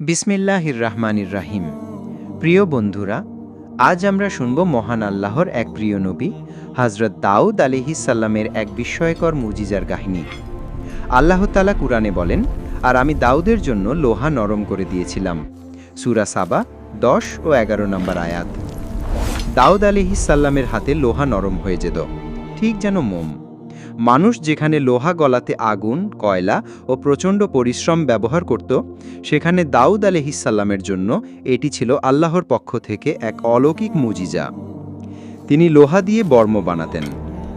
বিসমিল্লাহির রাহমানির রাহিম প্রিয় বন্ধুরা, আজ আমরা শুনব মহান আল্লাহর এক প্রিয় নবী হজরত দাউদ আলিহিসাল্লামের এক বিস্ময়কর মুজিজার কাহিনী। আল্লাহ তালা কুরআনে বলেন, আর আমি দাউদের জন্য লোহা নরম করে দিয়েছিলাম। সুরা সাবা, দশ ও এগারো নম্বর আয়াত। দাউদ আলিহিসাল্লামের হাতে লোহা নরম হয়ে যেত, ঠিক যেন মোম। মানুষ যেখানে লোহা গলাতে আগুন, কয়লা ও প্রচণ্ড পরিশ্রম ব্যবহার করত, সেখানে দাউদ আলহিসাল্লামের জন্য এটি ছিল আল্লাহর পক্ষ থেকে এক অলৌকিক মুজিজা। তিনি লোহা দিয়ে বর্ম বানাতেন।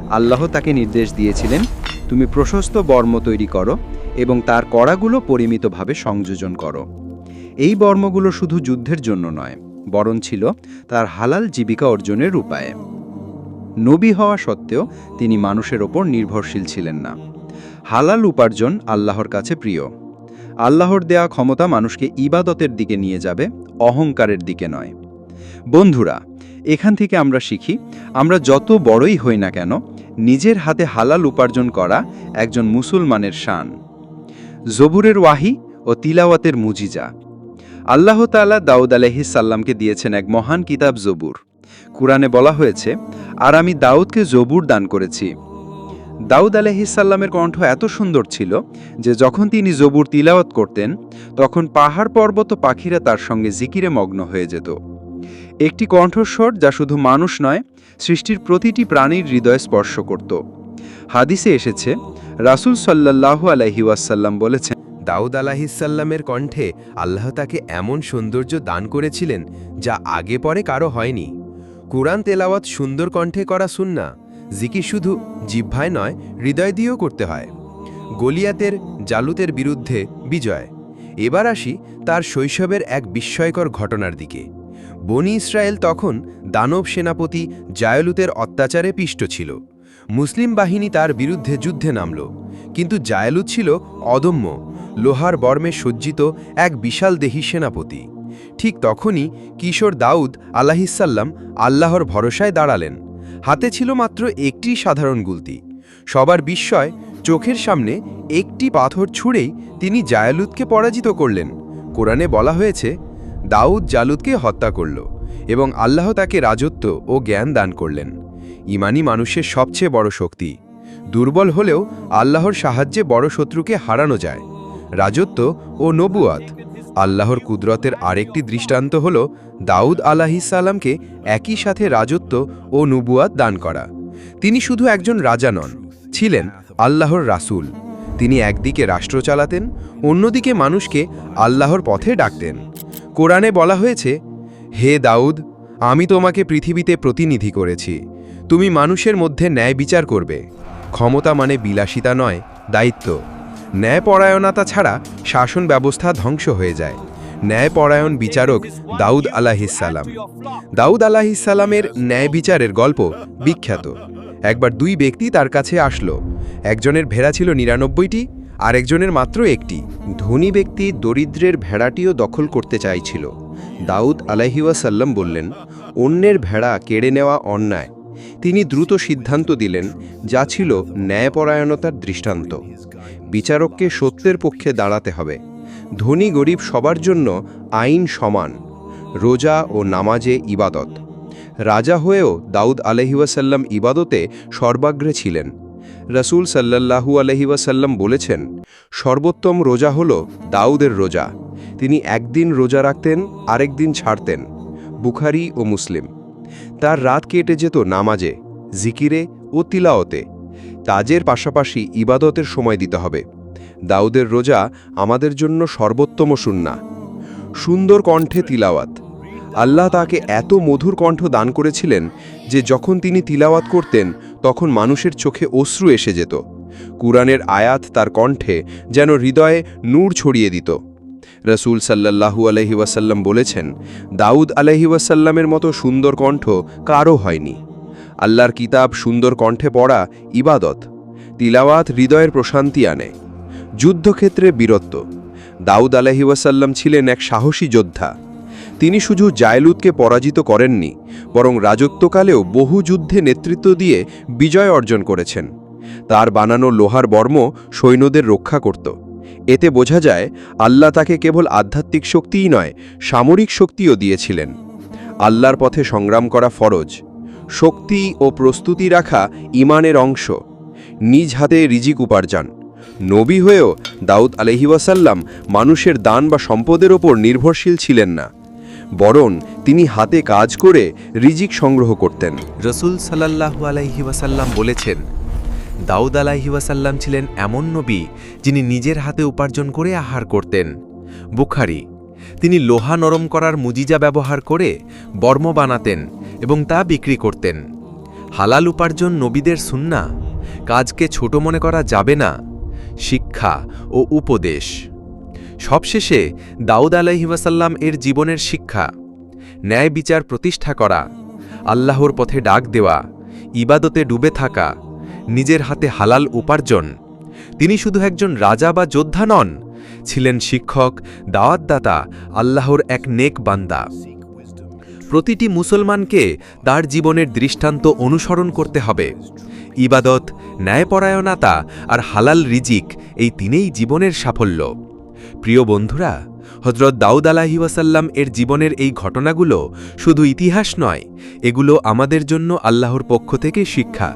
আল্লাহ তাকে নির্দেশ দিয়েছিলেন, তুমি প্রশস্ত বর্ম তৈরি করো এবং তার কড়াগুলো পরিমিতভাবে সংযোজন করো। এই বর্মগুলো শুধু যুদ্ধের জন্য নয়, বরং ছিল তার হালাল জীবিকা অর্জনের উপায়ে। নবী হওয়া সত্ত্বেও তিনি মানুষের ওপর নির্ভরশীল ছিলেন না। হালাল উপার্জন আল্লাহর কাছে প্রিয়। আল্লাহর দেয়া ক্ষমতা মানুষকে ইবাদতের দিকে নিয়ে যাবে, অহংকারের দিকে নয়। বন্ধুরা, এখান থেকে আমরা শিখি, আমরা যত বড়ই হই না কেন, নিজের হাতে হালাল উপার্জন করা একজন মুসলমানের শান। জবুরের ওয়াহি ও তিলাওয়াতের মুজিজা। আল্লাহ তাআলা দাউদ আলহিসাল্লামকে দিয়েছেন এক মহান কিতাব জবুর। কুরআনে বলা হয়েছে, আর আমি দাউদকে জবুর দান করেছি। দাউদ আলহিসাল্লামের কণ্ঠ এত সুন্দর ছিল যে যখন তিনি জবুর তিলাওয়াত করতেন, তখন পাহাড় পর্বত পাখিরা তার সঙ্গে জিকিরে মগ্ন হয়ে যেত। একটি কণ্ঠস্বর যা শুধু মানুষ নয়, সৃষ্টির প্রতিটি প্রাণীর হৃদয় স্পর্শ করত। হাদিসে এসেছে, রাসূল সাল্লাল্লাহু আলাইহি ওয়াসাল্লাম বলেছেন, দাউদ আলাহিসাল্লামের কণ্ঠে আল্লাহ তাকে এমন সৌন্দর্য দান করেছিলেন যা আগে পরে কারও হয়নি। কুরআন তেলাওয়াত সুন্দর কণ্ঠে করা সুন্না জিকি শুধু জিহ্বায় নয়, হৃদয় দিয়েও করতে হয়। গলিয়াতের, জালুতের বিরুদ্ধে বিজয়। এবার আসি তার শৈশবের এক বিস্ময়কর ঘটনার দিকে। বনি ইসরায়েল তখন দানব সেনাপতি জায়লুতের অত্যাচারে পিষ্ট ছিল। মুসলিম বাহিনী তার বিরুদ্ধে যুদ্ধে নামল। কিন্তু জায়লুত ছিল অদম্য। লোহার বর্মে সজ্জিত এক বিশাল দেহী সেনাপতি। ঠিক তখনই কিশোর দাউদ আলাহিসাল্লাম আল্লাহর ভরসায় দাঁড়ালেন। হাতে ছিল মাত্র একটি সাধারণ গুলতি। সবার বিস্ময় চোখের সামনে একটি পাথর ছুঁড়েই তিনি জায়ালুদকে পরাজিত করলেন। কোরআনে বলা হয়েছে, দাউদ জালুদকে হত্যা করল এবং আল্লাহ তাকে রাজত্ব ও জ্ঞান দান করলেন। ইমানি মানুষের সবচেয়ে বড় শক্তি। দুর্বল হলেও আল্লাহর সাহায্যে বড় শত্রুকে হারানো যায়। রাজত্ব ও নবুয়াত আল্লাহর কুদরতের আরেকটি দৃষ্টান্ত হল দাউদ আলাহিসাল্লামকে একই সাথে রাজত্ব ও নবুয়াত দান করা। তিনি শুধু একজন রাজা নন, ছিলেন আল্লাহর রাসূল। তিনি একদিকে রাষ্ট্র চালাতেন, অন্যদিকে মানুষকে আল্লাহর পথে ডাকতেন। কোরআনে বলা হয়েছে, হে দাউদ, আমি তোমাকে পৃথিবীতে প্রতিনিধি করেছি। তুমি মানুষের মধ্যে ন্যায় বিচার করবে। ক্ষমতা মানে বিলাসিতা নয়, দায়িত্ব। ন্যায়পরায়ণতা ছাড়া শাসন ব্যবস্থা ধ্বংস হয়ে যায়। ন্যায়পরায়ণ বিচারক দাউদ আলাহিসাল্লাম দাউদ আলাহিসাল্লামের ন্যায় বিচারের গল্প বিখ্যাত। একবার দুই ব্যক্তি তার কাছে আসলো। একজনের ভেড়া ছিল নিরানব্বইটি আর একজনের মাত্র একটি। ধনী ব্যক্তি দরিদ্রের ভেড়াটিও দখল করতে চাইছিল। দাউদ আলাহিওয়াসাল্লাম বললেন, অন্যের ভেড়া কেড়ে নেওয়া অন্যায়। তিনি দ্রুত সিদ্ধান্ত দিলেন, যা ছিল ন্যায়পরায়ণতার দৃষ্টান্ত। বিচারককে সত্যের পক্ষে দাঁড়াতে হবে। ধনী গরিব সবার জন্য আইন সমান, রোজা ও নামাজে ইবাদত। রাজা হয়েও দাউদ আলহিউসাল্লাম ইবাদতে সর্বাগ্রে ছিলেন। রসুল সাল্লাল্লাহু আলহিউসাল্লাম বলেছেন, সর্বোত্তম রোজা হল দাউদের রোজা। তিনি একদিন রোজা রাখতেন আরেক দিন ছাড়তেন, বুখারি ও মুসলিম। তার রাত কেটে যেত নামাজে, জিকিরে ও তিলাওতে। তাজের পাশাপাশি ইবাদতের সময় দিতে হবে। দাউদের রোজা আমাদের জন্য সর্বোত্তম সুন্না সুন্দর কণ্ঠে তিলাওয়াত। আল্লাহ তাকে এত মধুর কণ্ঠ দান করেছিলেন যে যখন তিনি তিলাওয়াত করতেন, তখন মানুষের চোখে অশ্রু এসে যেত। কুরআনের আয়াত তার কণ্ঠে যেন হৃদয়ে নূর ছড়িয়ে দিত। রসুল সাল্লাল্লাহু আলহি ওয়াসাল্লাম বলেছেন, দাউদ আলহি ওয়াসাল্লামের মতো সুন্দর কণ্ঠ কারও হয়নি। আল্লাহর কিতাব সুন্দর কণ্ঠে পড়া ইবাদত, তিলাওয়াত হৃদয়ের প্রশান্তি আনে। যুদ্ধক্ষেত্রে বীরত্ব, দাউদ আলহি ওয়াসাল্লাম ছিলেন এক সাহসী যোদ্ধা। তিনি শুধু জায়লুদকে পরাজিত করেননি, বরং রাজত্বকালেও বহু যুদ্ধে নেতৃত্ব দিয়ে বিজয় অর্জন করেছেন। তার বানানো লোহার বর্ম সৈন্যদের রক্ষা করত। এতে বোঝা যায়, আল্লাহ তাকে কেবল আধ্যাত্মিক শক্তিই নয়, সামরিক শক্তিও দিয়েছিলেন। আল্লাহর পথে সংগ্রাম করা ফরজ। শক্তি ও প্রস্তুতি রাখা ইমানের অংশ। নিজ হাতে রিজিক উপার্জন। নবী হয়েও দাউদ আলহিওয়াসাল্লাম মানুষের দান বা সম্পদের ওপর নির্ভরশীল ছিলেন না। বরং তিনি হাতে কাজ করে রিজিক সংগ্রহ করতেন। রসুল সাল্লাহু আলাইহি ওয়াসাল্লাম বলেছেন দাউদ আলাইহি ওয়াসাল্লাম ছিলেন এমন নবী যিনি নিজের হাতে উপার্জন করে আহার করতেন। বুখারি, তিনি লোহা নরম করার মুজিজা ব্যবহার করে বর্ম বানাতেন এবং তা বিক্রি করতেন। হালাল উপার্জন নবীদের সুন্না কাজকে ছোট মনে করা যাবে না, শিক্ষা ও উপদেশ। সবশেষে দাউদ আলাইহিওয়াসাল্লাম এর জীবনের শিক্ষা, ন্যায় বিচার প্রতিষ্ঠা করা, আল্লাহর পথে ডাক দেওয়া, ইবাদতে ডুবে থাকা নিজের হাতে হালাল উপার্জন। তিনি শুধু একজন রাজা বা যোদ্ধা নন, ছিলেন শিক্ষক, দাওয়াতদাতা, আল্লাহর এক নেক বান্দা। প্রতিটি মুসলমানকে তার জীবনের দৃষ্টান্ত অনুসরণ করতে হবে। ইবাদত, ন্যায়পরায়ণতা আর হালাল রিজিক এই তিনেই জীবনের সাফল্য। প্রিয় বন্ধুরা হজরত দাউদ আলাহি ওয়াসাল্লাম এর জীবনের এই ঘটনাগুলো শুধু ইতিহাস নয়, এগুলো আমাদের জন্য আল্লাহর পক্ষ থেকে শিক্ষা।